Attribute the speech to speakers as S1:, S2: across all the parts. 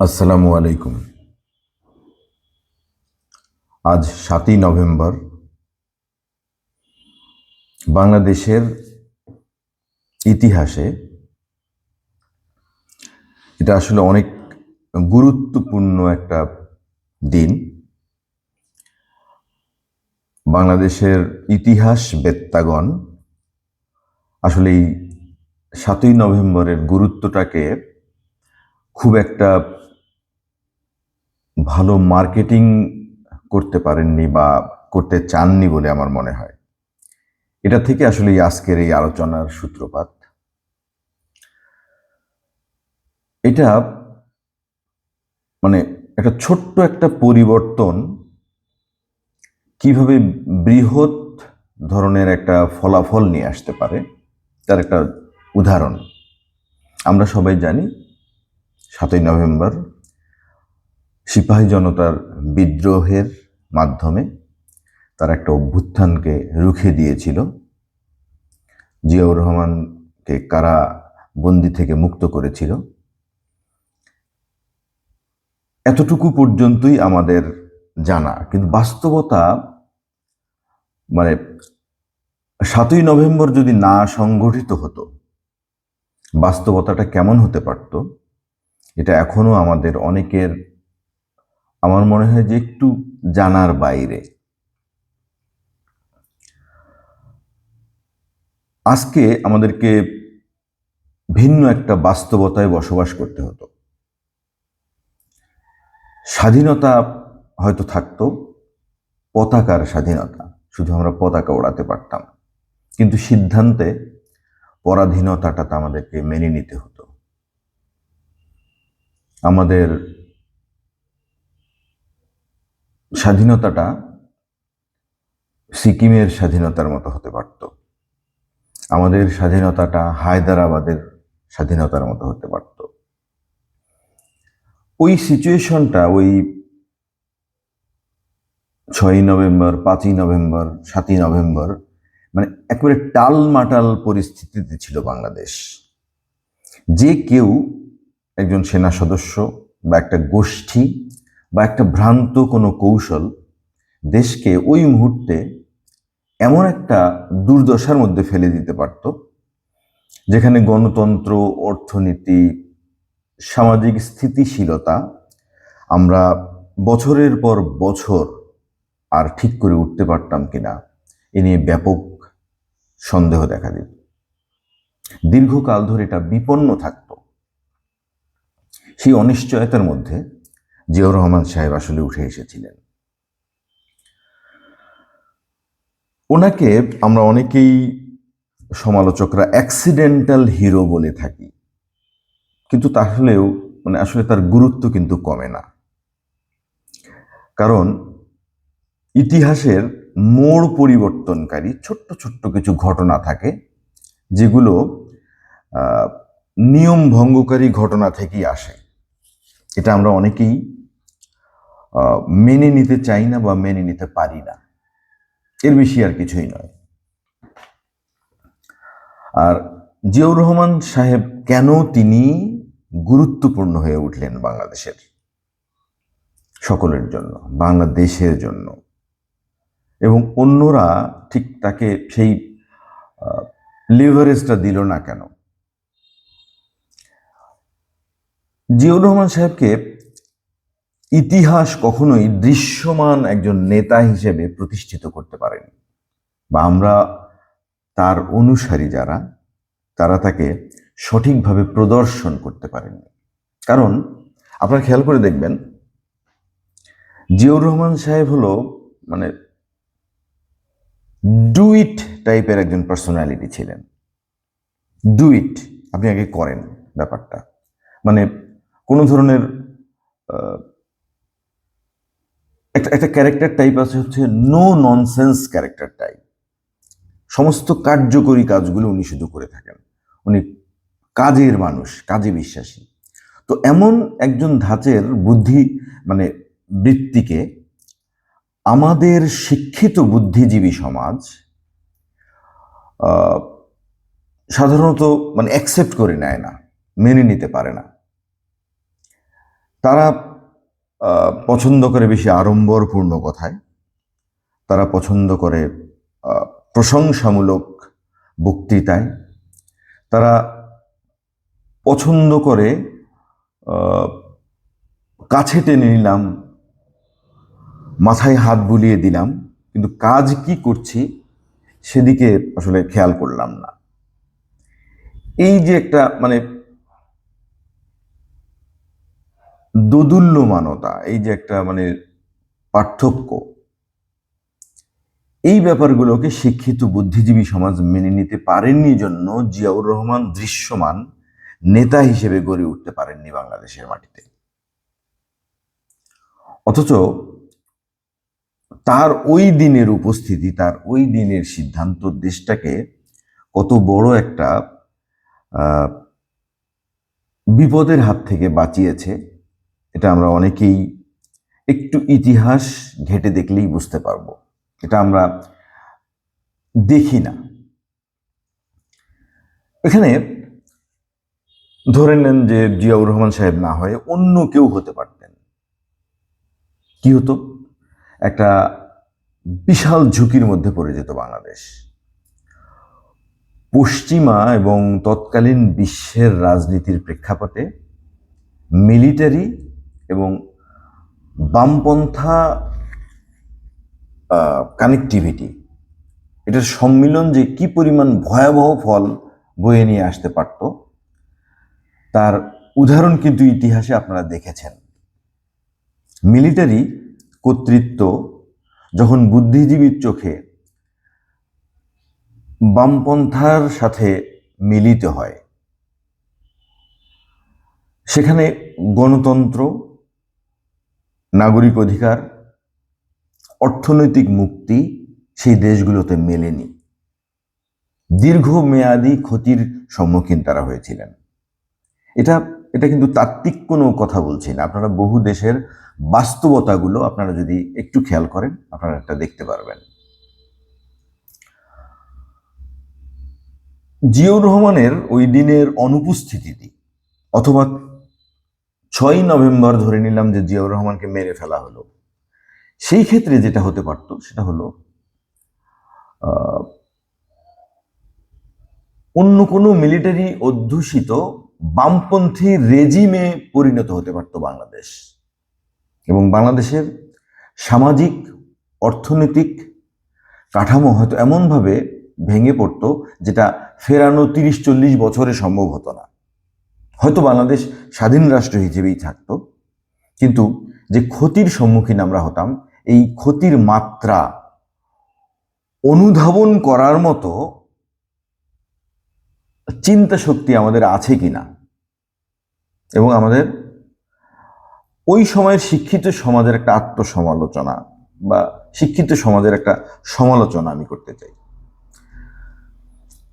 S1: আসসালামু আলাইকুম। আজ সাতই নভেম্বর, বাংলাদেশের ইতিহাসে এটা আসলে অনেক গুরুত্বপূর্ণ একটা দিন। বাংলাদেশের ইতিহাস বেত্তাগণ আসলে এই সাতই নভেম্বরের গুরুত্বটাকে খুব একটা ভালো মার্কেটিং করতে পারেননি বা করতে চাননি বলে আমার মনে হয়। এটা থেকে আসলে আজকের এই আলোচনার সূত্রপাত। এটা মানে একটা ছোট্ট একটা পরিবর্তন কীভাবে বৃহৎ ধরনের একটা ফলাফল নিয়ে আসতে পারে, তার একটা উদাহরণ। আমরা সবাই জানি সাতই নভেম্বর সিপাহী জনতার বিদ্রোহের মাধ্যমে তার একটা অভ্যুত্থানকে রুখে দিয়েছিল। জিয়াউর রহমানকে কারা বন্দি থেকে মুক্ত করেছিল। এতটুকু পর্যন্তই আমাদের জানা, কিন্তু বাস্তবতা মানে সাতই নভেম্বর যদি না সংগঠিত হতো, বাস্তবতাটা কেমন হতে পারত, এটা এখনও আমাদের অনেকের আমার মনে হয় যে একটু জানার বাইরে। আজকে আমাদেরকে ভিন্ন একটা বাস্তবতায় বসবাস করতে হতো। স্বাধীনতা হয়তো থাকতো, পতাকার স্বাধীনতা, শুধু আমরা পতাকা ওড়াতে পারতাম। কিন্তু সিদ্ধান্তে পরাধীনতাটা আমাদেরকে মেনে নিতে হতো। আমাদের স্বাধীনতাটা সিকিমের স্বাধীনতার মতো হতে পারত। আমাদের স্বাধীনতাটা হায়দ্রাবাদের স্বাধীনতার মতো হতে পারত। ওই সিচুয়েশনটা ওই ছয়ই নভেম্বর, পাঁচই নভেম্বর, সাতই নভেম্বর মানে একেবারে টালমাটাল পরিস্থিতিতে ছিল বাংলাদেশ। যে কেউ একজন সেনা সদস্য বা একটা গোষ্ঠী বা একটা ভ্রান্ত কোনো কৌশল দেশকে ওই মুহূর্তে এমন একটা দুর্দশার মধ্যে ফেলে দিতে পারত, যেখানে গণতন্ত্র, অর্থনীতি, সামাজিক স্থিতিশীলতা আমরা বছরের পর বছর আর ঠিক করে উঠতে পারতাম কিনা এ নিয়ে ব্যাপক সন্দেহ দেখা দিত। দীর্ঘকাল ধরে এটা বিপন্ন থাকত। সেই অনিশ্চয়তার মধ্যে জিয়াউর রহমান সাহেব আসলে উঠে এসেছিলেন। ওনাকে আমরা অনেকেই সমালোচকরা অ্যাক্সিডেন্টাল হিরো বলে থাকি। কিন্তু তাহলেও মানে আসলে তার গুরুত্ব কিন্তু কমে না। কারণ ইতিহাসের মোড় পরিবর্তনকারী ছোট্ট ছোট্ট কিছু ঘটনা থাকে, যেগুলো নিয়ম ভঙ্গকারী ঘটনা থেকেই আসে। এটা আমরা অনেকেই মেনে নিতে চাই না বা মেনে নিতে পারি না। এর বেশি আর কিছুই নয়। আর জিয়াউর রহমান সাহেব কেন তিনি গুরুত্বপূর্ণ হয়ে উঠলেন বাংলাদেশের? সকলের জন্য, বাংলাদেশের জন্য। এবং অন্যরা ঠিক তাকে সেই লিভারেজটা দিল না কেন? জিয়াউর রহমান সাহেবকে ইতিহাস কখনোই দৃশ্যমান একজন নেতা হিসেবে প্রতিষ্ঠিত করতে পারেনি। বা আমরা তার অনুসারী যারা, তারা তাকে সঠিকভাবে প্রদর্শন করতে পারেননি। কারণ আপনারা খেয়াল করে দেখবেন, জিয়াউর রহমান সাহেব হলো মানে ডুইট টাইপের একজন পার্সোনালিটি ছিলেন। ডুইট, আপনি আগে করেন ব্যাপারটা। মানে কোনো ধরনের একটা একটা ক্যারেক্টার টাইপ আছে হচ্ছে নো ননসেন্স ক্যারেক্টার টাইপ সমস্ত কার্যকরী কাজগুলো উনি শুধু করে থাকেন। উনি কাজের মানুষ, কাজে বিশ্বাসী। তো এমন একজন ধাঁচের বুদ্ধি মানে বৃত্তিকে আমাদের শিক্ষিত বুদ্ধিজীবী সমাজ সাধারণত মানে অ্যাকসেপ্ট করে নেয় না, মেনে নিতে পারে না। তারা পছন্দ করে বেশি আড়ম্বরপূর্ণ কথায়। তারা পছন্দ করে প্রশংসামূলক বক্তৃতায়। তারা পছন্দ করে কাছে টেনে নিলাম, মাথায় হাত বুলিয়ে দিলাম, কিন্তু কাজ কি করছি সেদিকে আসলে খেয়াল করলাম না। এই যে একটা মানে দোদুল্যমানতা, এই যে একটা মানে পার্থক্য, এই ব্যাপারগুলোকে শিক্ষিত বুদ্ধিজীবী সমাজ মেনে নিতে পারেননি জন্য জিয়াউর রহমান দৃশ্যমান নেতা হিসেবে গড়ে উঠতে পারেননি বাংলাদেশের মাটিতে। অথচ তার ওই দিনের উপস্থিতি, তার ওই দিনের সিদ্ধান্ত দেশটাকে কত বড় একটা বিপদের হাত থেকে বাঁচিয়েছে। এটা আমরা অনেকেই একটু ইতিহাস ঘেটে দেখলেই বুঝতে পারব। এটা আমরা দেখি না। এখানে ধরে নেন যে জিয়াউর রহমান সাহেব না হয়ে অন্য কেউ হতে পারতেন। কি হতো? একটা বিশাল ঝুঁকির মধ্যে পড়ে যেত বাংলাদেশ। পশ্চিমা এবং তৎকালীন বিশ্বের রাজনীতির প্রেক্ষাপটে মিলিটারি বামপন্থা কানেক্টিভিটি এটার সম্মিলন যে কি পরিমাণ ভয়াবহ ফল বয়ে নিয়ে আসতে পারত, তার উদাহরণ কিন্তু ইতিহাসে আপনারা দেখেছেন। মিলিটারি কর্তৃত্ব যখন বুদ্ধিজীবীর চোখে বামপন্থার সাথে মিলিত হয়, সেখানে গণতন্ত্র নাগরিক অধিকার, অর্থনৈতিক মুক্তি সেই দেশগুলোতে মেলেনি। দীর্ঘমেয়াদী ক্ষতির সম্মুখীন তারা হয়েছিলেন। এটা এটা কিন্তু তাত্ত্বিক কোনো কথা বলছি না। আপনারা বহু দেশের বাস্তবতাগুলো আপনারা যদি একটু খেয়াল করেন, আপনারা একটা দেখতে পারবেন। জিয়াউর রহমানের ওই দিনের অনুপস্থিতিটি অথবা ছয় নভেম্বর ধরে নিলাম যে জিয়াউর রহমানকে মেরে ফেলা হলো। সেই ক্ষেত্রে যেটা হতে পারত, সেটা হলো অন্য কোনো মিলিটারি অধ্যুষিত বামপন্থী রেজিমে পরিণত হতে পারত বাংলাদেশ। এবং বাংলাদেশের সামাজিক, অর্থনৈতিক কাঠামো হয়তো এমনভাবে ভেঙে পড়তো, যেটা ফেরানো তিরিশ চল্লিশ বছরে সম্ভব হতো না। হয়তো বাংলাদেশ স্বাধীন রাষ্ট্র হিসেবেই থাকতো, কিন্তু যে ক্ষতির সম্মুখীন আমরা হতাম, এই ক্ষতির মাত্রা অনুধাবন করার মতো চিন্তা শক্তি আমাদের আছে কি না এবং আমাদের ওই সময়ের শিক্ষিত সমাজের একটা আত্মসমালোচনা বা শিক্ষিত সমাজের একটা সমালোচনা আমি করতে চাই।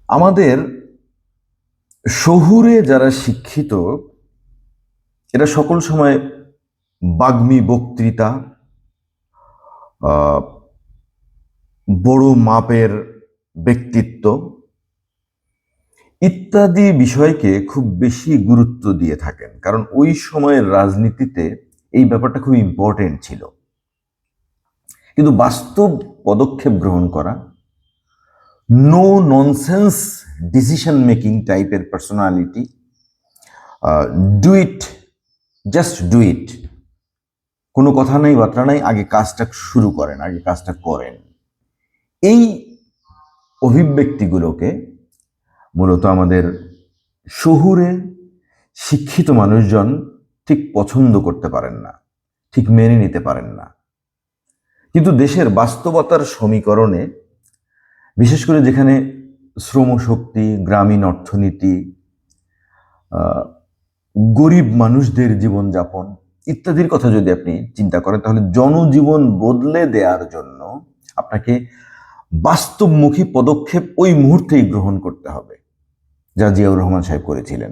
S1: আমাদের শহুরে যারা শিক্ষিত, এরা সকল সময় বাগ্মী বক্তৃতা বড় মাপের ব্যক্তিত্ব ইত্যাদি বিষয়কে খুব বেশি গুরুত্ব দিয়ে থাকেন। কারণ ওই সময়ের রাজনীতিতে এই ব্যাপারটা খুব ইম্পর্টেন্ট ছিল। কিন্তু বাস্তব পদক্ষেপ গ্রহণ করা নো ননসেন্স ডিসিশন মেকিং টাইপের personality do it just do it কোনো কথা নাই, বার্তা নাই, আগে কাজটা শুরু করেন, আগে কাজটা করেন। এই অভিব্যক্তিগুলোকে মূলত আমাদের শহুরে শিক্ষিত মানুষজন ঠিক পছন্দ করতে পারেন না, ঠিক মেনে নিতে পারেন না। কিন্তু দেশের বাস্তবতার সমীকরণে বিশেষ করে যেখানে শ্রমশক্তি গ্রামীণ অর্থনীতি গরিব মানুষদের জীবনযাপন ইত্যাদির কথা যদি আপনি চিন্তা করেন, তাহলে জনজীবন বদলে দেওয়ার জন্য আপনাকে বাস্তবমুখী পদক্ষেপ ওই মুহূর্তেই গ্রহণ করতে হবে, যা জিয়াউর রহমান সাহেব করেছিলেন।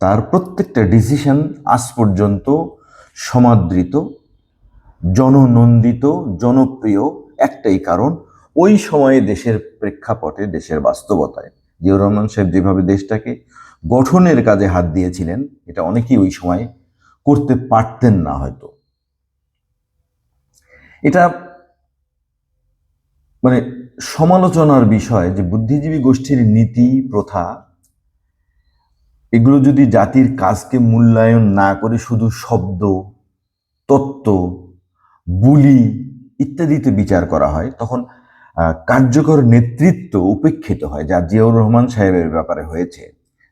S1: তার প্রত্যেকটা ডিসিশন আজ পর্যন্ত সমাদৃত, জননন্দিত, জনপ্রিয় একটাই কারণ ওই সময়ে দেশের প্রেক্ষাপটে, দেশের বাস্তবতায় জিয়াউর রহমান সাহেব যেভাবে দেশটাকে গঠনের কাজে হাত দিয়েছিলেন, এটা অনেকেই ওই সময় করতে পারতেন না হয়তো। এটা মানে সমালোচনার বিষয় যে বুদ্ধিজীবী গোষ্ঠীর নীতি, প্রথা, এগুলো যদি জাতির কাজকে মূল্যায়ন না করে শুধু শব্দ, তত্ত্ব, বুলি ইত্যাদিতে বিচার করা হয়, তখন কার্যকর নেতৃত্ব উপেক্ষিত হয়, যা জিয়াউর রহমান সাহেবের ব্যাপারে হয়েছে।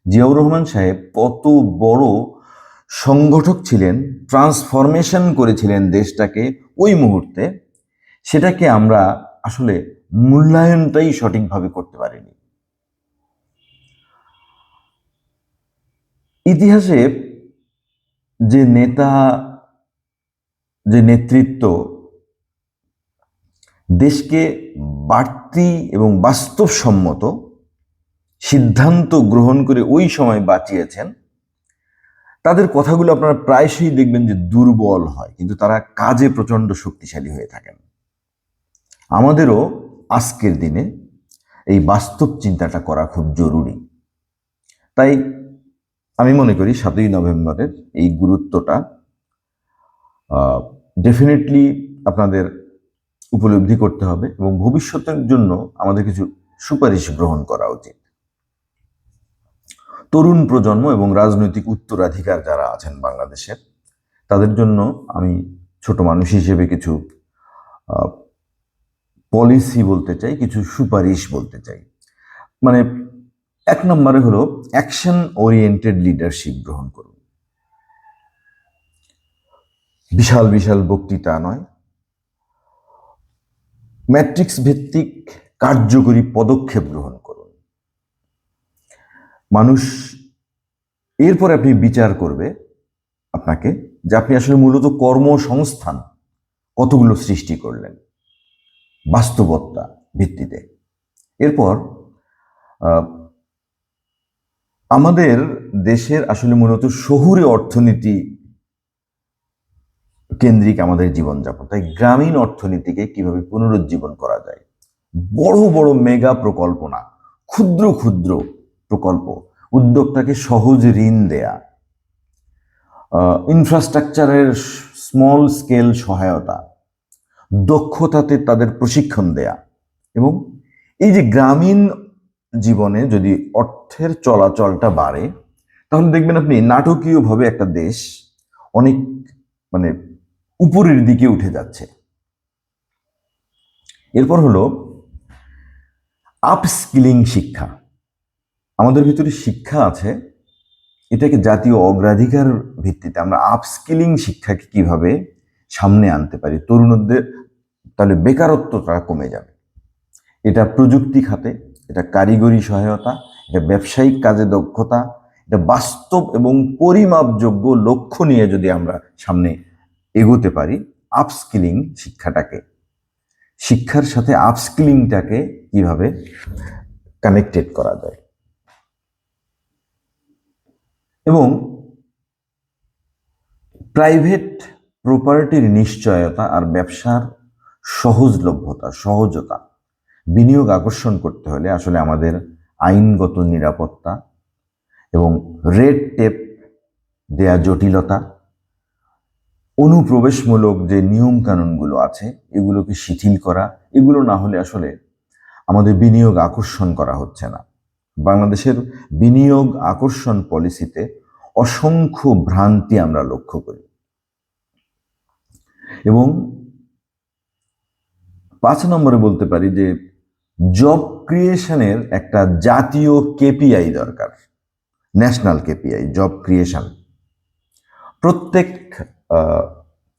S1: জিয়াউর রহমান সাহেব কত বড় সংগঠক ছিলেন, ট্রান্সফরমেশন করেছিলেন দেশটাকে ওই মুহূর্তে, সেটাকে আমরা আসলে মূল্যায়নটাই সঠিকভাবে করতে পারিনি। ইতিহাসে যে নেতা, যে নেতৃত্ব, দেশকে বাড়তি এবং বাস্তবসম্মত সিদ্ধান্ত গ্রহণ করে ওই সময় বাঁচিয়েছেন, তাদের কথাগুলো আপনারা প্রায়শই দেখবেন যে দুর্বল হয়, কিন্তু তারা কাজে প্রচণ্ড শক্তিশালী হয়ে থাকেন। আমাদেরও আজকের দিনে এই বাস্তব চিন্তাটা করা খুব জরুরি। তাই আমি মনে করি সাতই নভেম্বরের এই গুরুত্বটা ডেফিনেটলি আপনাদের উপলব্ধি করতে হবে এবং ভবিষ্যতের জন্য আমাদের কিছু সুপারিশ গ্রহণ করা উচিত। তরুণ প্রজন্ম এবং রাজনৈতিক উত্তরাধিকার যারা আছেন বাংলাদেশের, তাদের জন্য আমি ছোট মানুষ হিসেবে কিছু পলিসি বলতে চাই, কিছু সুপারিশ বলতে চাই। মানে এক নম্বরে হলো অ্যাকশন ওরিয়েন্টেড লিডারশিপ গ্রহণ করুন। বিশাল বিশাল বক্তৃতা নয় ম্যাট্রিক্স ভিত্তিক কার্যকরী পদক্ষেপ গ্রহণ করুন। মানুষ এরপরে আপনি বিচার করবে আপনাকে যে আপনি আসলে মূলত কর্মসংস্থান কতগুলো সৃষ্টি করলেন বাস্তবতা ভিত্তিতে। এরপর আমাদের দেশের আসলে মূলত শহুরে অর্থনীতি কেন্দ্রিক আমাদের জীবনযাপন। তাই গ্রামীণ অর্থনীতিকে কীভাবে পুনরুজ্জীবন করা যায়? বড় বড় মেগা প্রকল্প না ক্ষুদ্র ক্ষুদ্র প্রকল্প, উদ্যোক্তাকে সহজ ঋণ দেয়া ইনফ্রাস্ট্রাকচারের স্মল স্কেল সহায়তা, দক্ষতাতে তাদের প্রশিক্ষণ দেয়া এবং এই যে গ্রামীণ জীবনে যদি অর্থের চলাচলটা বাড়ে, তাহলে দেখবেন আপনি নাটকীয়ভাবে একটা দেশ অনেক মানে উপরের দিকে উঠে যাচ্ছে। এরপর হলো আপস্কিলিং শিক্ষা। আমাদের ভিতরে শিক্ষা আছে, এটাকে জাতীয় অগ্রাধিকার ভিত্তিতে আমরা আপস্কিলিং শিক্ষাকে কীভাবে সামনে আনতে পারি, তরুণদের তাহলে বেকারত্বটা কমে যাবে। এটা প্রযুক্তি খাতে, এটা কারিগরি সহায়তা, এটা ব্যবসায়িক কাজে দক্ষতা, এটা বাস্তব এবং পরিমাপযোগ্য লক্ষ্য নিয়ে যদি আমরা সামনে এগোতে পারি আপস্কিলিং শিক্ষাটাকে। শিক্ষার সাথে আপস্কিলিংটাকে কীভাবে কানেক্টেড করা যায়। এবং প্রাইভেট প্রপার্টির নিশ্চয়তা আর ব্যবসার সহজলভ্যতা, সহজতা বিনিয়োগ আকর্ষণ করতে হলে আসলে আমাদের আইনগত নিরাপত্তা এবং রেড টেপ দেয়া জটিলতা অনুপ্রবেশমূলক যে নিয়ম কানুনগুলো আছে, এগুলোকে শিথিল করা, এগুলো না হলে আসলে আমাদের বিনিয়োগ আকর্ষণ করা হচ্ছে না। বাংলাদেশের বিনিয়োগ আকর্ষণ পলিসিতে অসংখ্য ভ্রান্তি আমরা লক্ষ্য করি। এবং পাঁচ নম্বরে বলতে পারি যে জব ক্রিয়েশনের একটা জাতীয় কেপিআই দরকার ন্যাশনাল কেপিআই জব ক্রিয়েশন প্রত্যেক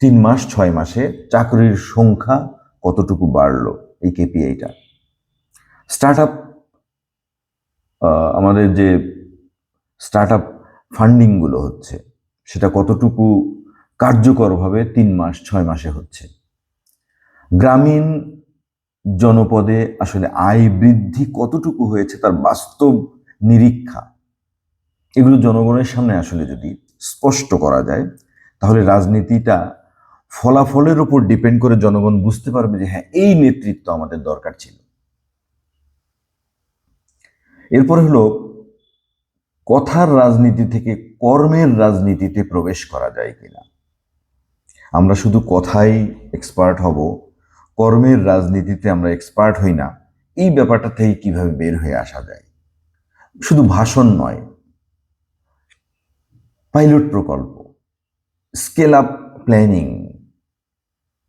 S1: তিন মাস, ছয় মাসে চাকরির সংখ্যা কতটুকু বাড়লো এই কেপিআইটা স্টার্ট আপ আমাদের যে স্টার্ট আপ ফান্ডিংগুলো হচ্ছে, সেটা কতটুকু কার্যকরভাবে তিন মাস, ছয় মাসে হচ্ছে? গ্রামীণ জনপদে আসলে আয় বৃদ্ধি কতটুকু হয়েছে তার বাস্তব নিরীক্ষা? এগুলো জনগণের সামনে আসলে যদি স্পষ্ট করা যায় তাহলে রাজনীতিটা ফলাফলের উপর ডিপেন্ড করে জনগণ বুঝতে পারবে যে হ্যাঁ এই নেতৃত্ব আমাদের দরকার ছিল। এরপর হলো কথার রাজনীতি থেকে কর্মের রাজনীতিতে প্রবেশ করা যায় কিনা। আমরা শুধু কথাই এক্সপার্ট হব, কর্মের রাজনীতিতে আমরা এক্সপার্ট হই না, এই ব্যাপারটা থেকে কীভাবে বের হয়ে আসা যায়? শুধু ভাষণ নয় পাইলট প্রকল্প। স্কেল আপ প্ল্যানিং,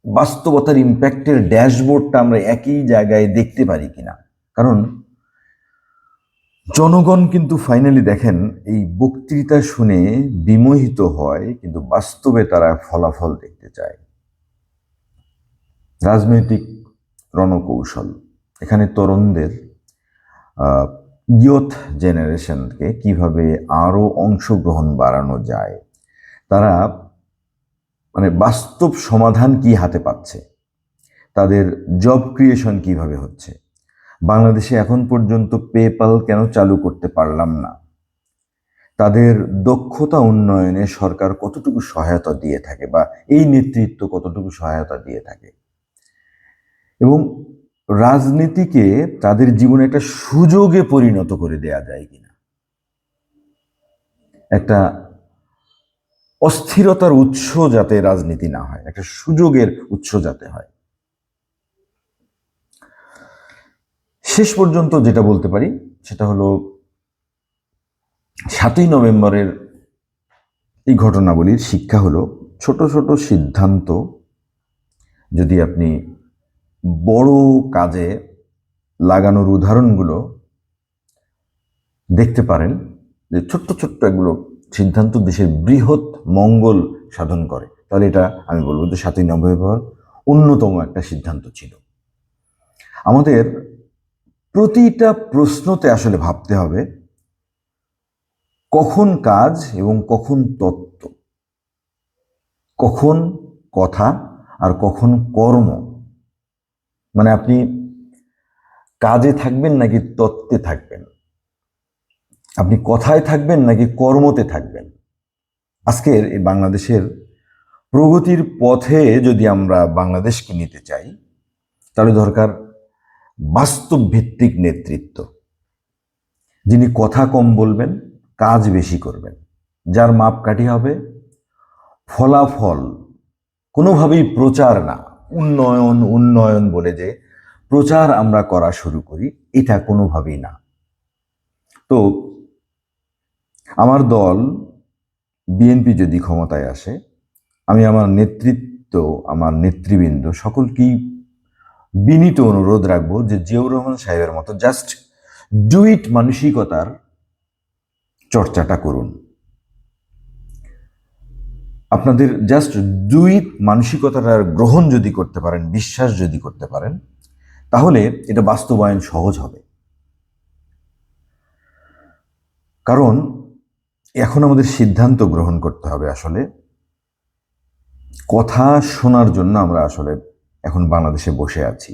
S1: বাস্তবতার ইম্প্যাক্টের ড্যাশবোর্ডটা আমরা একই জায়গায় দেখতে পারি কিনা? কারণ জনগণ কিন্তু ফাইনালি দেখেন, এই বক্তৃতা শুনে বিমোহিত হয়, কিন্তু বাস্তবে তারা ফলাফল দেখতে চায়। রাজনৈতিক রণকৌশল, এখানে তরুণদের ইয়থ জেনারেশনকে কীভাবে আরও অংশগ্রহণ বাড়ানো যায়, তারা মানে বাস্তব সমাধান কি হাতে পাচ্ছে? তাদের জব ক্রিয়েশন কীভাবে হচ্ছে? বাংলাদেশে এখন পর্যন্ত পেপাল কেন চালু করতে পারলাম না? তাদের দক্ষতা উন্নয়নে সরকার কতটুকু সহায়তা দিয়ে থাকে বা এই নেতৃত্ব কতটুকু সহায়তা দিয়ে থাকে? এবং রাজনীতিকে তাদের জীবনে একটা সুযোগে পরিণত করে দেয়া যায় কিনা? একটা অস্থিরতার উৎস যাতে রাজনীতি না হয়, একটা সুযোগের উৎস যাতে হয়। শেষ পর্যন্ত যেটা বলতে পারি, সেটা হলো সাতই নভেম্বরের এই ঘটনাবলীর শিক্ষা হলো, ছোট ছোট সিদ্ধান্ত যদি আপনি বড় কাজে লাগানোর উদাহরণগুলো দেখতে পারেন, যে ছোট্ট ছোট্ট এগুলো সিদ্ধান্ত দেশের বৃহৎ মঙ্গল সাধন করে। তাহলে এটা আমি বলব যে সাতই নভেম্বর অন্যতম একটা সিদ্ধান্ত ছিল। আমাদের প্রতিটা প্রশ্নতে আসলে ভাবতে হবে, কখন কাজ এবং কখন তত্ত্ব? কখন কথা আর কখন কর্ম? মানে আপনি কাজে থাকবেন নাকি তত্ত্বে থাকবেন? আপনি কথায় থাকবেন নাকি কর্মতে থাকবেন? আজকের এই বাংলাদেশের প্রগতির পথে যদি আমরা বাংলাদেশকে নিতে চাই, তাহলে দরকার বাস্তব ভিত্তিক নেতৃত্ব। যিনি কথা কম বলবেন, কাজ বেশি করবেন, যার মাপকাঠি হবে ফলাফল। কোনোভাবেই প্রচার না, উন্নয়ন উন্নয়ন বলে যে প্রচার আমরা করা শুরু করি, এটা কোনোভাবেই না। তো আমার দল বিএনপি যদি ক্ষমতায় আসে, আমি আমার নেতৃত্ব, আমার নেতৃবৃন্দ সকলকেই বিনীত অনুরোধ রাখব যে জিয়াউর রহমান সাহেবের মতো জাস্ট ডুইট মানসিকতার চর্চাটা করুন। আপনাদের জাস্ট ডুইট মানসিকতাটার গ্রহণ যদি করতে পারেন, বিশ্বাস যদি করতে পারেন, তাহলে এটা বাস্তবায়ন সহজ হবে। কারণ এখন আমাদের সিদ্ধান্ত গ্রহণ করতে হবে আসলে। কথা শোনার জন্য আমরা আসলে এখন বাংলাদেশে বসে আছি।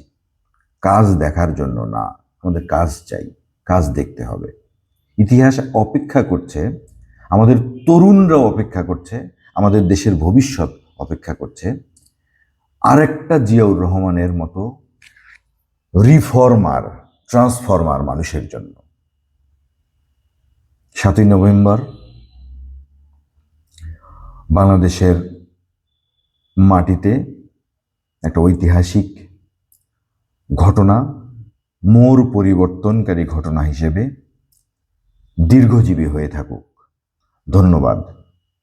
S1: কাজ দেখার জন্য না, আমাদের কাজ চাই, কাজ দেখতে হবে। ইতিহাস অপেক্ষা করছে, আমাদের তরুণরাও অপেক্ষা করছে, আমাদের দেশের ভবিষ্যৎ অপেক্ষা করছে। আরেকটা জিয়াউর রহমানের মতো রিফর্মার, ট্রান্সফর্মার মানুষের জন্য। সাতই নভেম্বর বাংলাদেশের মাটিতে একটা ঐতিহাসিক ঘটনা মোর পরিবর্তনকারী ঘটনা হিসেবে দীর্ঘজীবী হয়ে থাকুক। ধন্যবাদ।